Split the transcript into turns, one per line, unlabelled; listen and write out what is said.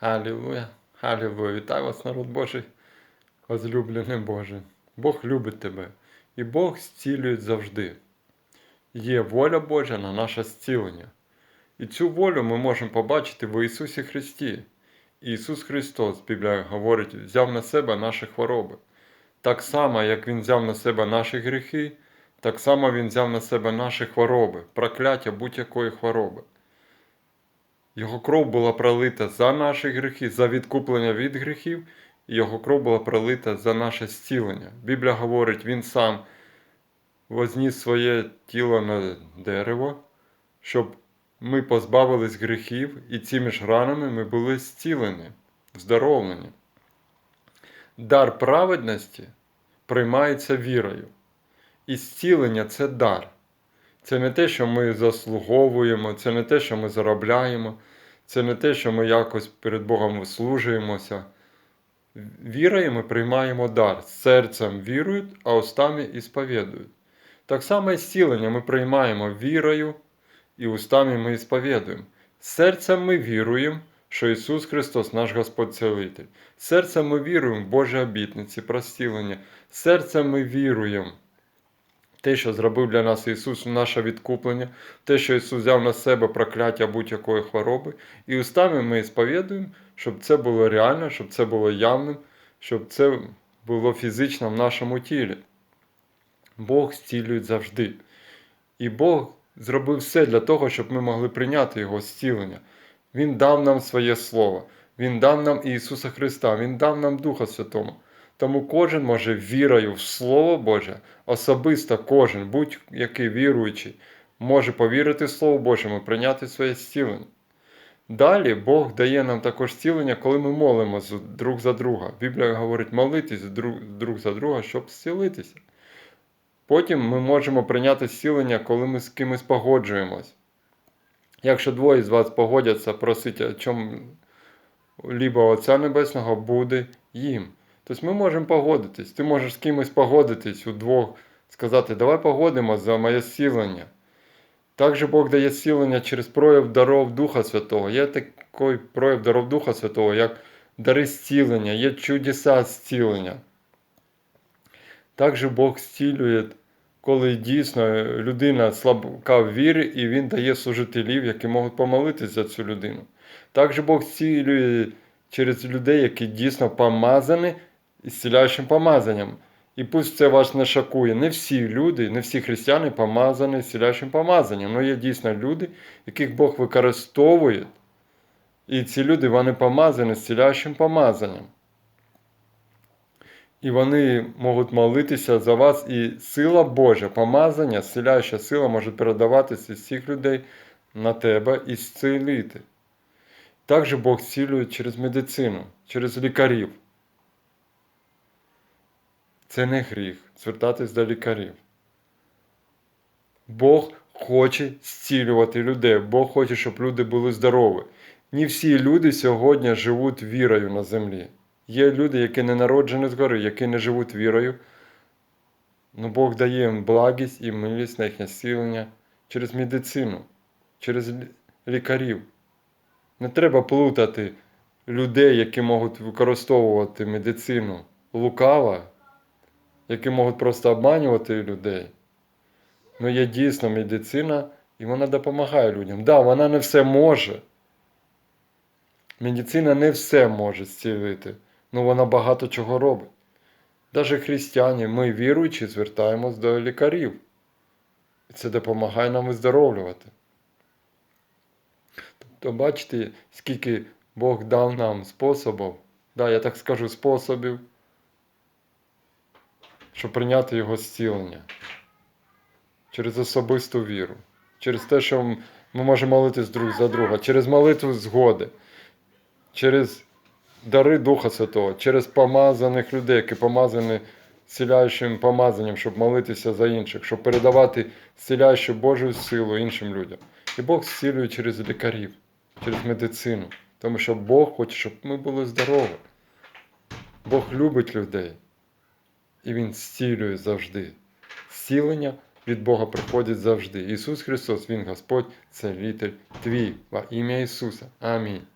Алілуя, Алілуя. Вітаю вас, народ Божий, возлюблений Боже. Бог любить тебе, і Бог зцілює завжди. Є воля Божа на наше зцілення. І цю волю ми можемо побачити в Ісусі Христі. Ісус Христос, Біблія говорить, взяв на себе наші хвороби. Так само, як Він взяв на себе наші гріхи, так само Він взяв на себе наші хвороби, прокляття будь-якої хвороби. Його кров була пролита за наші гріхи, за відкуплення від гріхів, і Його кров була пролита за наше зцілення. Біблія говорить, Він сам возніс своє тіло на дерево, щоб ми позбавились гріхів, і цими ж ранами ми були зцілені, здоровлені. Дар праведності приймається вірою. І зцілення це дар. Це не те, що ми заслуговуємо, це не те, що ми заробляємо, це не те, що ми якось перед Богом вислужуємося. Вірою ми приймаємо дар. Серцем вірують, а устами і сповідують. Так само і зцілення ми приймаємо вірою і устами ми сповідуємо. Серцем ми віруємо, що Ісус Христос наш Господь Целитель. Серцем ми віруємо в Божі обітниці, про зцілення. Серцем ми віруємо те, що зробив для нас Ісус, наше відкуплення, те, що Ісус взяв на себе прокляття будь-якої хвороби, і устами ми сповідуємо, щоб це було реально, щоб це було явним, щоб це було фізично в нашому тілі. Бог зцілює завжди. І Бог зробив все для того, щоб ми могли прийняти Його зцілення. Він дав нам своє Слово, Він дав нам Ісуса Христа, Він дав нам Духа Святого. Тому кожен може вірою в Слово Боже, особисто кожен, будь-який віруючий, може повірити в Слово Боже і прийняти своє зцілення. Далі Бог дає нам також зцілення, коли ми молимося друг за друга. Біблія говорить молитись друг, за друга, щоб зцілитися. Потім ми можемо прийняти зцілення, коли ми з кимось погоджуємось. Якщо двоє з вас погодяться просити, о чому либо Отця Небесного буде їм. Тобто ми можемо погодитись. Ти можеш з кимось погодитись удвох, сказати, давай погодимо за моє зцілення. Також Бог дає зцілення через прояв даров Духа Святого. Є такий прояв даров Духа Святого, як дари зцілення, є чудеса зцілення. Також Бог зцілює, коли дійсно людина слабка в вірі, і Він дає служителів, які можуть помолитись за цю людину. Також Бог зцілює через людей, які дійсно помазані ісціляючим помазанням. І пусть це вас не шокує. Не всі люди, не всі християни помазані ісціляючим помазанням. Ну є дійсно люди, яких Бог використовує. І ці люди вони помазані зціляючим помазанням. І вони можуть молитися за вас, і сила Божа, помазання, зціляюча сила може передаватися з цих людей на тебе і зцілити. Також Бог зцілює через медицину, через лікарів. Це не гріх звертатись до лікарів. Бог хоче зцілювати людей, Бог хоче, щоб люди були здорові. Не всі люди сьогодні живуть вірою на землі. Є люди, які не народжені згори, які не живуть вірою. Ну Бог дає їм благість і милість на їхнє зцілення через медицину, через лікарів. Не треба плутати людей, які можуть використовувати медицину лукаво, які можуть просто обманювати людей. Ну, є дійсно медицина, і вона допомагає людям. Так, да, вона не все може. Медицина не все може зцілити, але вона багато чого робить. Навіть християни, ми віруючі, звертаємось до лікарів. І це допомагає нам виздоровлювати. Тобто, бачите, скільки Бог дав нам способів, да, я так скажу, способів, щоб прийняти Його зцілення через особисту віру, через те, що ми можемо молитись друг за друга, через молитву згоди, через дари Духа Святого, через помазаних людей, які помазані зціляючим помазанням, щоб молитися за інших, щоб передавати зціляючу Божу силу іншим людям. І Бог зцілює через лікарів, через медицину. Тому що Бог хоче, щоб ми були здорові. Бог любить людей. І Він зцілює завжди. Зцілення від Бога приходить завжди. Ісус Христос, Він Господь, це літель твій, во ім'я Ісуса. Амінь.